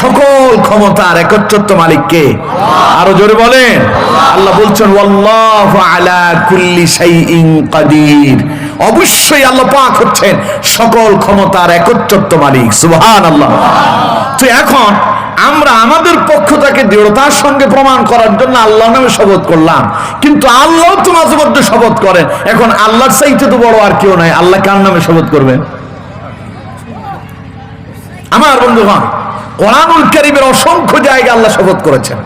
সকল ক্ষমতার একচ্ছত্ব মালিককে আরও জোরে বলেন। আল্লাহ বলছেন অবশ্যই আল্লাহ পাক হচ্ছেন সকল ক্ষমতার একচ্ছত্ব মালিক। সুবহানাল্লাহ। তো এখন আমরা আমাদের পক্ষ থেকে দৃঢ়তার সঙ্গে প্রমাণ করার জন্য আল্লাহ নামে শপথ করলাম। কিন্তু আল্লাহ তো মাঝে মধ্যে শপথ করেন। এখন আল্লাহর চাইতে তো বড় আর কেউ নাই। আল্লাহ কার নামে শপথ করবেন আমার বন্ধুগণ কোরআনুল কারীমের অসংখ্য জায়গায় আল্লাহ শপথ করেছেন।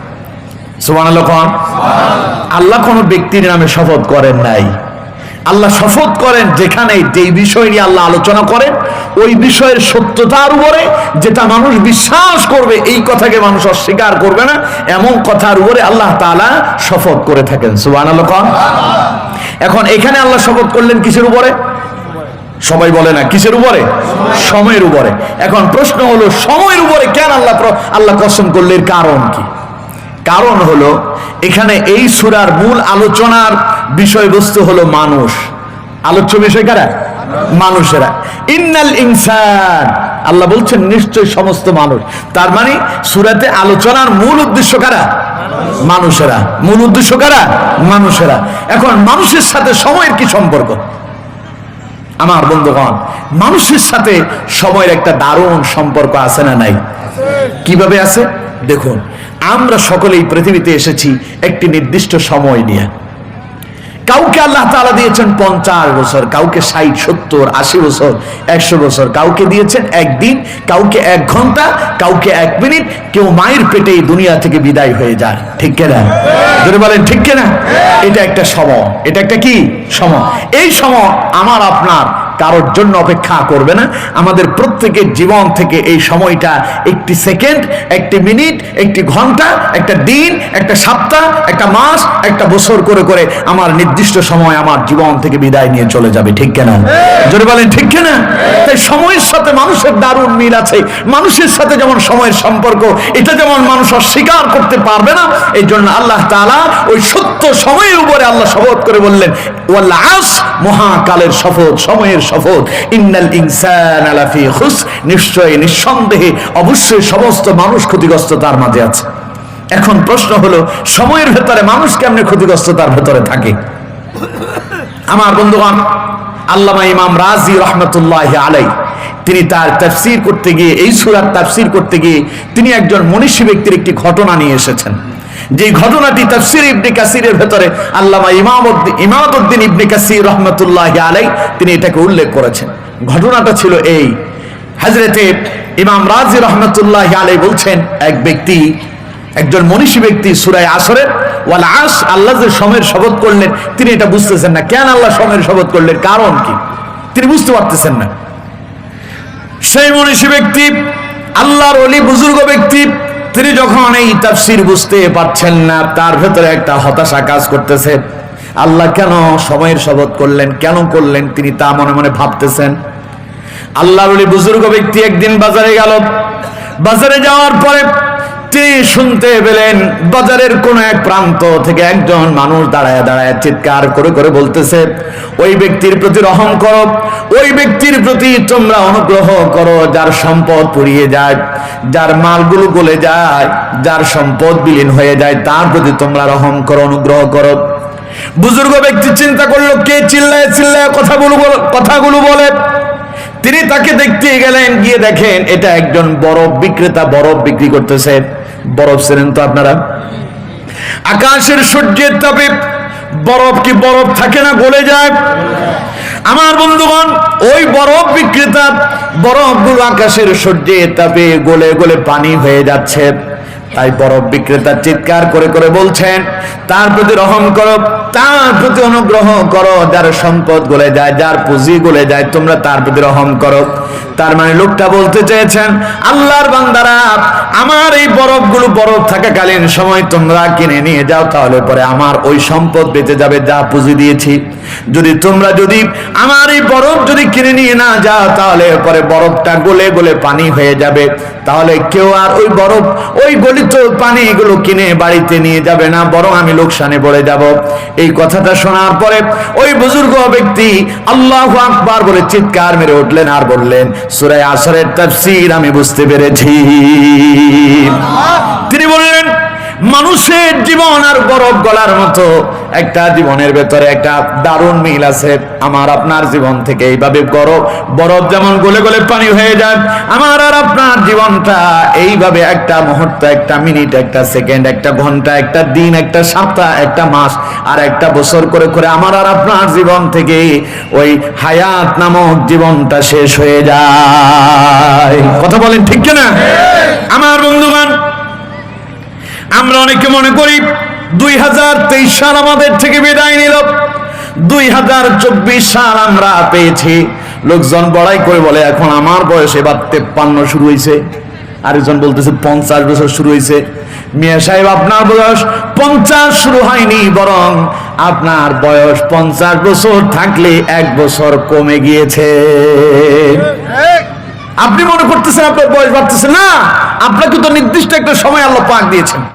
কোন? আল্লাহ কোন ব্যক্তির নামে শপথ করেন নাই। আল্লাহ শপথ করেন যেখানে যেই বিষয় নিয়ে আল্লাহ আলোচনা করেন, ওই বিষয়ের সত্যতার উপরে যেটা মানুষ বিশ্বাস করবে, এই কথাকে মানুষ অস্বীকার করবে না, এমন কথার উপরে আল্লাহ তাআলা শপথ করে থাকেন। কোন? এখন এখানে আল্লাহ শপথ করলেন কিসের উপরে? সবাই বলে না, কিসের উপরে? সময়ের উপরে। এখন প্রশ্ন হলো, সময়ের উপরে কেন আল্লাহ আল্লাহ কসম করলে কারণ কি? কারণ হলো, এখানে এই সুরার মূল আলোচনার বিষয়বস্তু হলো মানুষ। আলোচ্য বিষয় কারা? মানুষেরা। ইন্নাল ইনসান। আল্লাহ বলছেন, নিশ্চয় সমস্ত মানুষ। তার মানে সুরাতে আলোচনার মূল উদ্দেশ্য কারা? মানুষেরা। মূল উদ্দেশ্য কারা? মানুষেরা। এখন মানুষের সাথে সময়ের কি সম্পর্ক? আমার বন্ধুগণ, মানুষের সাথে সময়ের একটা দারুণ সম্পর্ক আছে না নাই? কীভাবে আছে? দেখুন, আমরা সকলেই পৃথিবীতে এসেছি একটি নির্দিষ্ট সময় নিয়ে। কাউকে আল্লাহ তালা দিয়েছেন পঞ্চাশ বছর, কাউকে ষাট, সত্তর, আশি বছর, একশো বছর। কাউকে দিয়েছেন একদিন, কাউকে এক ঘণ্টা, কাউকে এক মিনিট। কেউ মায়ের পেটে দুনিয়া থেকে বিদায় হয়ে যায়। ঠিক কেনা? যদি বলেন, ঠিক কেনা? এটা একটা সময়। এটা একটা কি? সম এই সম আমার, আপনার কারোর জন্য অপেক্ষা করবে না। আমাদের প্রত্যেকের জীবন থেকে এই সময়টা একটি সেকেন্ড, একটি মিনিট, একটি ঘণ্টা, একটা দিন, একটা সপ্তাহ, একটা মাস, একটা বছর করে করে আমার নির্দিষ্ট সময় আমার জীবন থেকে বিদায় নিয়ে চলে যাবে, ঠিক কেনা? জোরে বলেন, ঠিক কেনা? তাই সময়ের সাথে মানুষের দারুণ মিল আছে। মানুষের সাথে যেমন সময়ের সম্পর্ক, এটা যেমন মানুষ অস্বীকার করতে পারবে না এই জন্য আল্লাহ তাআলা ওই সত্য সময়ের উপরে আল্লাহ শপথ করে বললেন, ওয়াল আস মহাকালের শপথ, সময়ের শপথ। ইন্নাল ইনসান আলাফি খুস। নিশ্চয়ই নিঃসন্দেহে অবশ্যই সমস্ত মানুষ ক্ষতিগ্রস্ত তার মাঝে আছে। এখন প্রশ্ন হলো, সময়ের ভেতরে মানুষ কেমনে ক্ষতিগ্রস্ততার ভেতরে থাকে? আমার বন্ধুগণ, আল্লামা ইমাম রাজি রহমতুল্লাহ আলাই, তিনি তার তাফসির করতে গিয়ে, এই সুরার তাফসির করতে গিয়ে তিনি একজন মনীষী ব্যক্তির একটি ঘটনা নিয়ে এসেছেন। যে ঘটনাটি তাফসির ইবনে কাসিরের ভেতরে আল্লামা ইমামউদ্দিন ইমামউদ্দিন ইবনে কাসির রহমতুল্লাহ আলাই তিনি এটাকে উল্লেখ করেছেন। ঘটনাটা ছিল এই। হাজরেতে ইমাম রাজি রহমতুল্লাহ আলাই বলছেন, এক ব্যক্তি, একজন মনীষী ব্যক্তি সুরায় আসরের ওয়াল আস আল্লাহ যে সময়ের শপথ করলেন, তিনি এটা বুঝতেছেন না। কেন আল্লাহ সময়ের শপথ করলেন? কারণ কি? তিনি বুঝতে পারতেছেন না। সেই মনীষী ব্যক্তি, আল্লাহর অলি বুজুর্গ ব্যক্তি তিনি যখন এই তাফসির বুঝতে পারছেন না, তার ভেতরে একটা হতাশা কাজ করতেছে। আল্লাহ কেন সময়ের শপথ করলেন, কেন করলেন তিনি তা মনে মনে ভাবতেছেন। আল্লাহ বুজুর্গ ব্যক্তি একদিন বাজারে গেল। বাজারে যাওয়ার পরে শুনতে পেলেন, বাজারের কোন এক প্রান্ত থেকে একজন মানুষ দাঁড়ায় দাঁড়ায় চিৎকার করে করে বলতেছে, ওই ব্যক্তির প্রতি রহম করো, ওই ব্যক্তির প্রতি তোমরা অনুগ্রহ করো, যার সম্পদ পুড়িয়ে যায়, যার মালগুলো গলে যায়, যার সম্পদ বিলীন হয়ে যায়, তার প্রতি তোমরা রহম করো, অনুগ্রহ করো। বুজুর্গ ব্যক্তি চিন্তা করল, কে চিল্লায় চিল্লায় কথাগুলো কথাগুলো বলে? তিনি তাকে দেখতে গেলেন, গিয়ে দেখেন এটা একজন বরফ বিক্রেতা বরফ বিক্রি করতেছে। বরফ ছিলেন তো আপনারা? আকাশের সূর্যের তাপে বরফ কি বরফ থাকে না গলে যায়? আমার বন্ধুগণ, ওই বরফ বিক্রেতা, বরফগুলো আকাশের সূর্যের তাপে গলে গলে পানি হয়ে যাচ্ছে। তাই বরফ বিক্রেতা চিৎকার করে করে বলছেন, তার প্রতি রহম করো, তার প্রতি অনুগ্রহ করো, যার সম্পদ গলে যায়, যার পুঁজি গলে যায়, তোমরা তার প্রতি রহম করো। তার মানে লোকটা বলতে চেয়েছেন, আল্লাহর বান্দারা, আমার এই বরফগুলো বরফ থাকাকালীন সময় তোমরা কিনে নিয়ে যাও, তাহলে পরে আমার ওই সম্পদ বেঁচে যাবে, যা পুঁজি দিয়েছি। যদি তোমরা যদি আমার এই বরফ যদি কিনে নিয়ে না যাও, তাহলে পরে বরফটা গলে গলে পানি হয়ে যাবে। তাহলে কেউ আর ওই বরফ, ওই গলিত পানি এগুলো কিনে বাড়িতে নিয়ে যাবে না, বরং আমি লোকসানে পড়ে যাব। এই কথাটা শোনার পরে ওই বুজুর্গ ব্যক্তি আল্লাহ আকবার বলে চিৎকার মেরে উঠলেন আর বললেন, সুরায় আসরের তাফসির আমি বুঝতে পেরেছি। তিনি বললেন মানুষের জীবন আর বরফ গলার মতো। একটা জীবনের ভেতরে একটা দারুণ মিল আছে। আমার আপনার জীবন থেকে এইভাবে বরফ বরফ যেমন গলে গলে পানি হয়ে যায়, আমার আর আপনার জীবনটা এইভাবে একটা মুহূর্ত, একটা মিনিট, একটা সেকেন্ড, একটা ঘণ্টা, একটা দিন, একটা সপ্তাহ, একটা মাস, আর একটা বছর করে করে আমার আর আপনার জীবন থেকে ওই হায়াত নামক জীবনটা শেষ হয়ে যায়। কথা বলেন ঠিক কিনা আমার বন্ধুগণ আমরা অনেকে মনে করি দুই হাজার তেইশ সাল আমাদের থেকে বিদায় নিল। দুই হাজার চব্বিশ সাল আমরা পেয়েছি। লোকজন বড়াই করে বলে, এখন আমার বয়স এবার তেপ্পান্ন শুরু হয়েছে আরেকজন বলতেছে, পঞ্চাশ বছর শুরু হয়েছে মিয়া সাহেব, আপনার বয়স পঞ্চাশ শুরু হয়নি, বরং আপনার বয়স পঞ্চাশ বছর থাকলে এক বছর কমে গিয়েছে। আপনি মনে করতেছেন আপনার বয়স বাড়তেছে? না, আপনাকে তো নির্দিষ্ট একটা সময় আল্লাহ পাক দিয়েছেন।